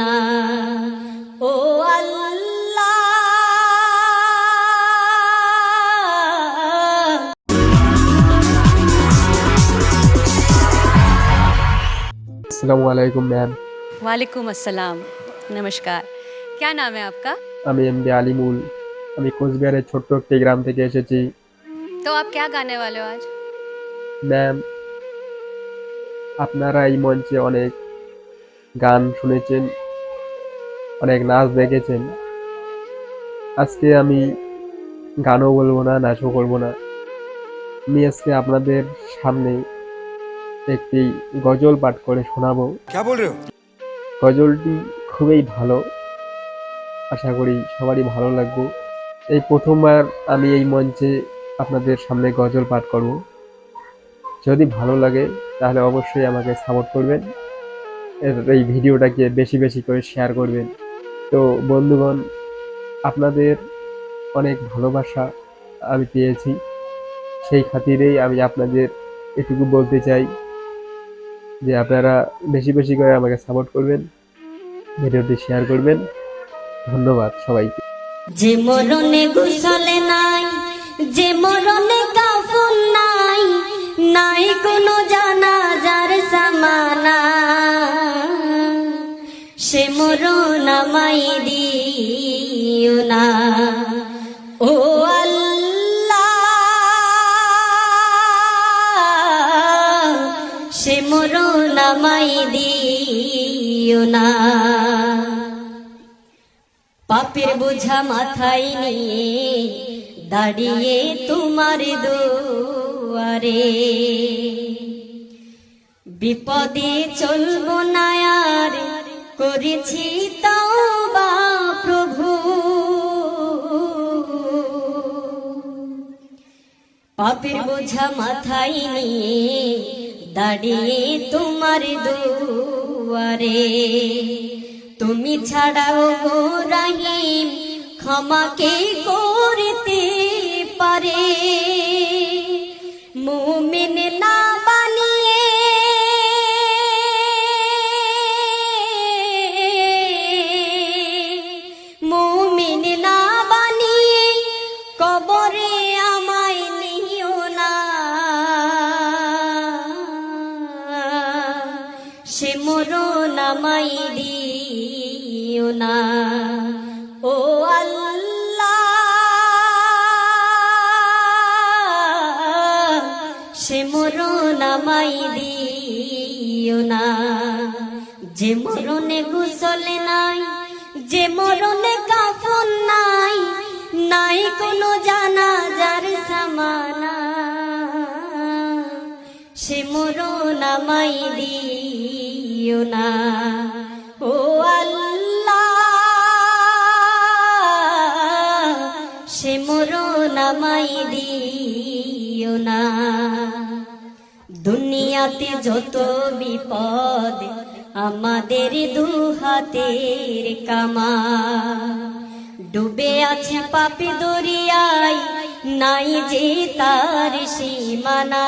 না ও আল্লাহ আসসালামু আলাইকুম ম্যাম वालेकुम अस्सलाम नमस्कार क्या नाम है आपका আমি এম ডি আলিমুল আমি কোচবিহারের ছোট্ট একটি গ্রাম থেকে এসেছি तो आप क्या गाने वाले हो आज ম্যাম আপনারা এই মঞ্চে অনেক গান শুনেছেন অনেক নাচ দেখেছেন। আজকে আমি গানও বলব না নাচও করব না। আমি আজকে আপনাদের সামনে একটি গজল পাঠ করে শোনাবো। গজলটি খুবই ভালো আশা করি সবারই ভালো লাগবে। এই প্রথমবার আমি এই মঞ্চে আপনাদের সামনে গজল পাঠ করব। যদি ভালো লাগে তাহলে অবশ্যই আমাকে সাপোর্ট করবেন। এই ভিডিওটাকে বেশি বেশি করে শেয়ার করবেন। তো বন্ধুগণ, আপনাদের অনেক ভালোবাসা আমি পেয়েছি। সেই খাতিরেই আমি আপনাদের এটুকু বলতে চাই যে আপনারা বেশি বেশি করে আমাকে সাপোর্ট করবেন, ভিডিওটি শেয়ার করবেন। ধন্যবাদ সবাইকে। যে মরণে গুসলে নাই, যে মরণে কাফন নাই নাই কোনো সে মরণ দিও না। ও আল্লাহ, সে মরণ দিও না। পাপের বোঝা মাথায় নিয়ে দাঁড়িয়ে তোমার দুয়ারে। বিপদে চলবো না আর করেছি বা প্রভু। পাপের বোঝা মাথায় নিয়ে দাঁড়িয়ে তোমার দুয়ারে। তুমি ছাড়াও গো রাহিম ক্ষমাকে করতে পারে। মুমিন না মরণ আমায় দিও না। ও আল্লাহ, সে মরণ আমায় দিও না। যে মরণে গুসলে নাই, যে মরণে কাফন নাই নাই কোনো জানাজার সামানা সে মরণ আমায় দিও না। ও সে মরণ আমায় দিও না। দুনিয়াতে যত বিপদ, আমাদের দু হাতের কামা ডুবে আছে পাপি দরিয়ায়, নাই যে তার সীমানা।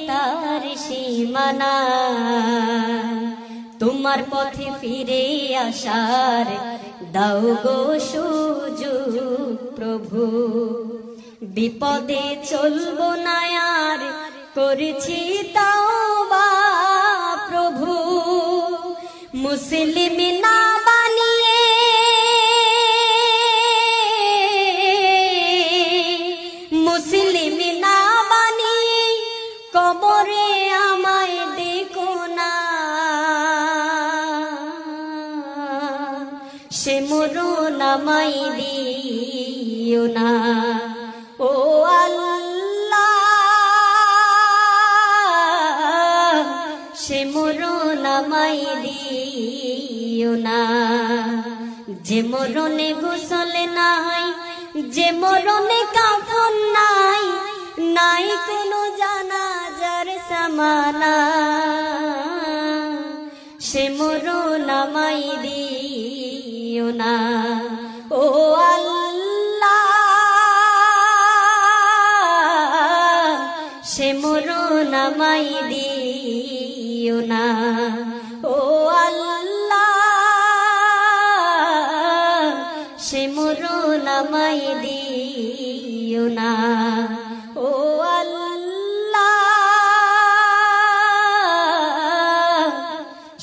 তার সীমানা। তোমার পথে ফিরে আসার দাও গো সুযোগ প্রভু। বিপদে চলবো না আর, করেছি তাও বা প্রভু। মুসলিম না সে নামাই দিও না। ও আল্লাহ সে দিও না। যে মরনে গোসল নাই, যে মরনে কাফন নাই নাই কোনো জানাজার সমানা দিও না। ও আল্লাহ সে মরো নামাই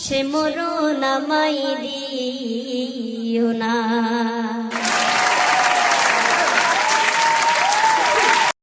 সে মরো নামাই দিও না।